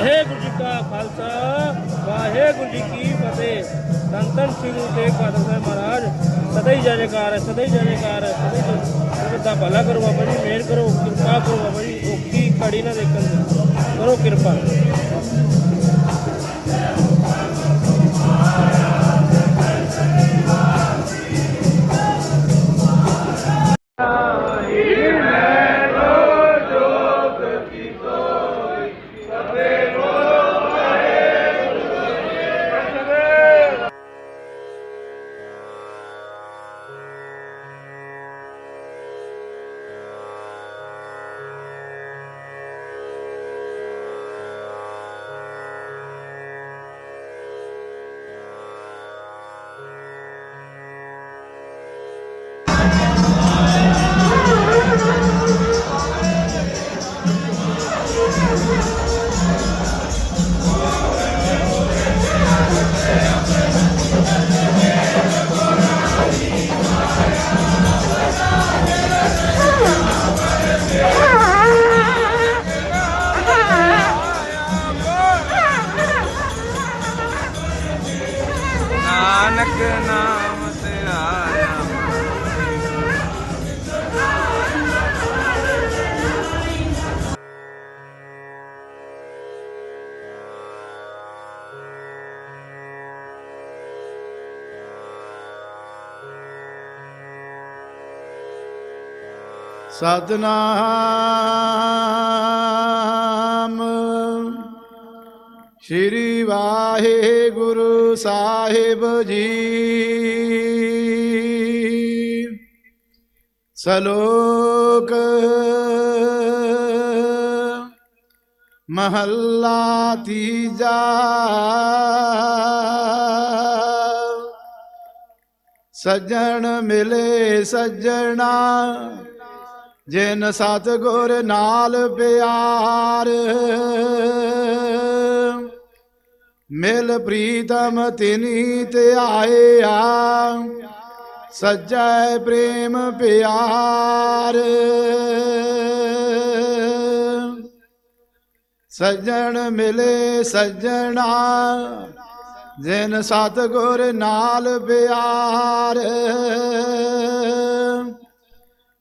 ਵਾਹਿਗੁਰੂ ਜੀ ਕਾ ਖਾਲਸਾ, ਵਾਹਿਗੁਰੂ ਜੀ ਕੀ ਫਤਿਹ। ਸੰਤਨ ਸਿੰਘ ਸ੍ਰੀ ਗੁਰੂ ਸਾਹਿਬ ਮਹਾਰਾਜ, ਸਦਾ ਹੀ ਜੈਕਾਰ ਹੈ, ਸਦਾ ਹੀ ਜੈਕਾਰ ਹੈ, ਸਦਾ ਦਾ ਭਲਾ ਕਰੋ ਬਾਬਾ ਜੀ, ਮਿਹਰ ਕਰੋ, ਕਿਰਪਾ ਕਰੋ ਬਾਬਾ ਜੀ, ਔਖੀ ਘੜੀ ਨਾ ਦੇਖਣ ਕਰੋ ਕਿਰਪਾ। ਨਾਨਕ ਨਾਮ ਧਿਆਇਆ ਸਤਨਾਮ। ਸ੍ਰੀ ਵਾਹਿਗੁਰੂ ਸਾਹਿਬ ਜੀ। ਸਲੋਕ ਮਹੱਲਾ ਤੀਜਾ। ਸੱਜਣ ਮਿਲੇ ਸੱਜਣਾ ਜਿਨ ਸਤਗੁਰ ਨਾਲ ਪਿਆਰ। ਮਿਲ ਪ੍ਰੀਤਮ ਤਿਨੀ ਤੇ ਆਇਆ। ਸੱਜੈ ਪ੍ਰੇਮ ਪਿਆਰ। ਸੱਜਣ ਮਿਲੇ ਸੱਜਣਾ, ਜਿਨ ਸਤਗੁਰ ਨਾਲ ਪਿਆਰ।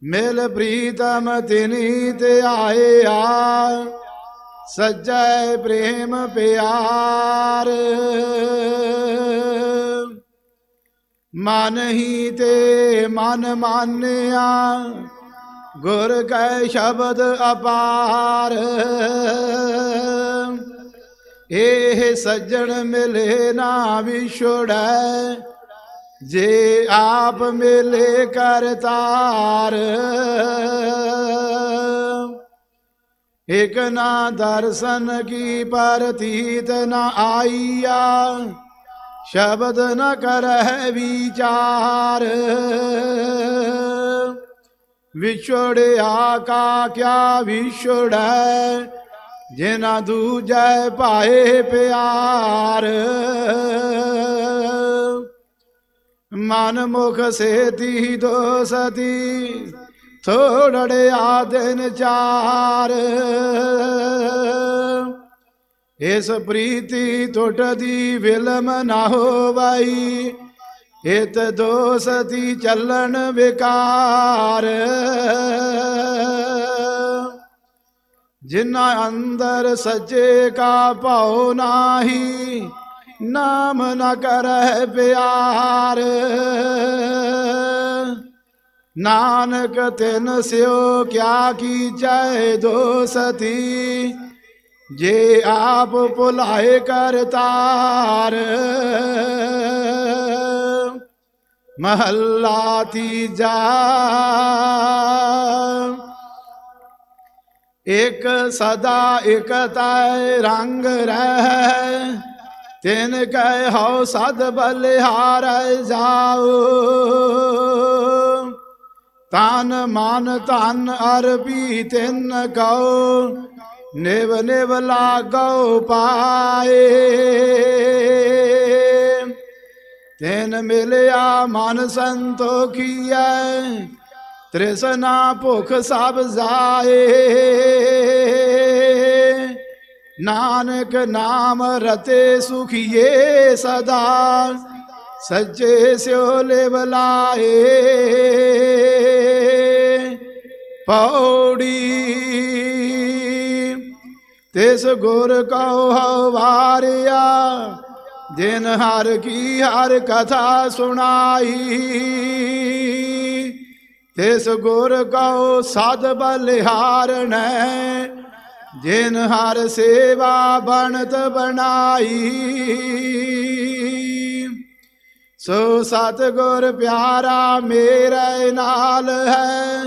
ਮਿਲ ਪ੍ਰੀਤਮ ਤਿਨੀ ਤੇ ਆਇਆ। ਸੱਜੈ ਪ੍ਰੇਮ ਪਿਆਰ। ਮਨ ਹੀ ਤੇ ਮਨ ਮਾਨਿਆ, ਗੁਰ ਕੈ ਸ਼ਬਦ ਅਪਾਰ। ਇਹ ਸੱਜਣ ਮਿਲੇ ਨਾ ਵਿਛੜੈ, ਜੇ ਆਪ ਮਿਲੇ ਕਰਤਾਰ। ਇਕ ਨਾ ਦਰਸ਼ਨ ਕੀ ਪਰਤੀਤ ਨਾ ਆਈਆ, ਸ਼ਬਦ ਨ ਕਰਹਿ ਵਿਚਾਰ। ਵਿਛੜਿਆ ਕਾ ਕਿਆ ਵਿਛੜੈ ਜਿਨਾ ਦੂਜੈ ਪਾਏ ਪਿਆਰ। ਮਨ ਮੁਖ ਸੇਤੀ ਦੋਸਤੀ ਥੋੜੜਿਆ ਦਿਨ ਚਾਰ। ਇਸ ਪ੍ਰੀਤੀ ਟੁੱਟਦੀ ਵਿਲਮ ਨਾ ਹੋਵਈ, ਇਤ ਦੋਸਤੀ ਚੱਲਣ ਵਿਕਾਰ। ਜਿਨ੍ਹਾਂ ਅੰਦਰ ਸੱਚੇ ਕਾ ਭਾਉ ਨਾਹੀ, ਨਾਮ ਨ ਕਰਹਿ ਪਿਆਰ। ਨਾਨਕ ਤਿਨ ਸਿਓ ਕਿਆ ਕੀਚੈ ਦੋਸਤੀ ਜੇ ਆਪ ਭੁਲਾਏ ਕਰਤਾਰ ਮਹੱਲਾ ਤੀਜਾ। ਇਕ ਸਦਾ ਇਕ ਤੈ ਰੰਗ ਰਹਿ, ਤਿਨ ਕਹਿ ਹਉ ਸਦ ਬਲਿਹਾਰੈ ਜਾਉ। ਤਨ ਮਨ ਧਨ ਅਰਪੀ ਤਿਨ ਕਉ ਨਿਵ ਨਿਵ ਲਾਗਉ ਪਾਏ। ਤੈਨ ਮਿਲਿਆ ਮਨ ਸੰਤੋਖੀਐ, ਤ੍ਰਿਸ਼ਨਾ ਭੁਖ ਸਭ ਜਾਏ। ਨਾਨਕ ਨਾਮ ਰਤੇ ਸੁਖੀਏ ਸਦਾ, ਸੱਚੇ ਸਿਓ ਲਿਵ ਲਾਏ। ਪੌੜੀ। ਤਿਸ ਗੁਰ ਕਉ ਹਵਾਰਿਆ ਜਿਨ ਹਰ ਕੀ ਹਰ ਕਥਾ ਸੁਣਾਈ। ਤਿਸ ਗੁਰ ਕਉ ਸਦ ਬਲਿਹਾਰਣੈ ਜਿਨ ਹਰ ਸੇਵਾ ਬਣਤ ਬਣਾਈ। ਸੋ ਸਤਿਗੁਰ ਪਿਆਰਾ, ਮੇਰੇ ਨਾਲ ਹੈ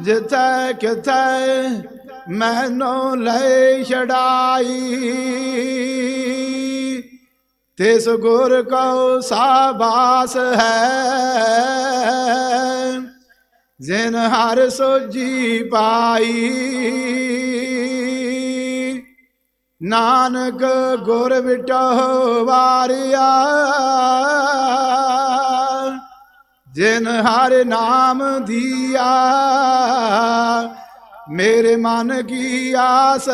ਜਿੱਥੇ ਕਿਥੇ ਮੈਨੂੰ ਲੈ ਛਡਾਈ। ਤਿਸ ਗੁਰ ਕਉ ਸਾਬਾਸ ਹੈ। ਜਿਨ ਹਰ ਸੋਜੀ ਪਾਈ। ਨਾਨਕ ਗੁਰ ਵਿਟੋ ਵਾਰਿਆ। ਜਿਨ ਹਰ ਨਾਮ ਦੀਆ, ਮੇਰੇ ਮਨ ਕੀ ਆਸ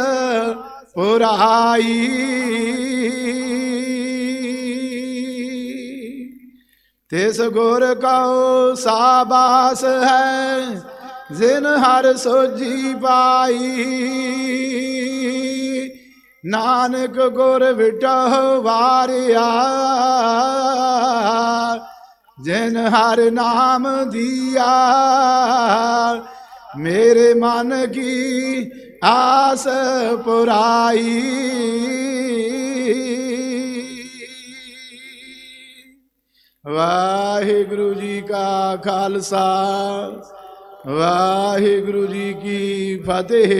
ਪੁਰਾਈ। ਤਿਸ ਗੁਰ ਕਉ ਸਾਬਾਸ ਹੈ, ਜਿਨ ਹਰ ਸੋਜੀ ਪਾਈ। ਨਾਨਕ ਗੁਰ ਵਿਟਹੁ ਵਾਰਿਆ ਜਿਨ ਹਰ ਨਾਮ ਦੀਆ ਮੇਰੇ ਮਨ ਕੀ ਆਸ ਪੁਰਾਈ। ਵਾਹਿਗੁਰੂ ਜੀ ਕਾ ਖਾਲਸਾ, ਵਾਹਿਗੁਰੂ ਜੀ ਕੀ ਫਤਿਹ।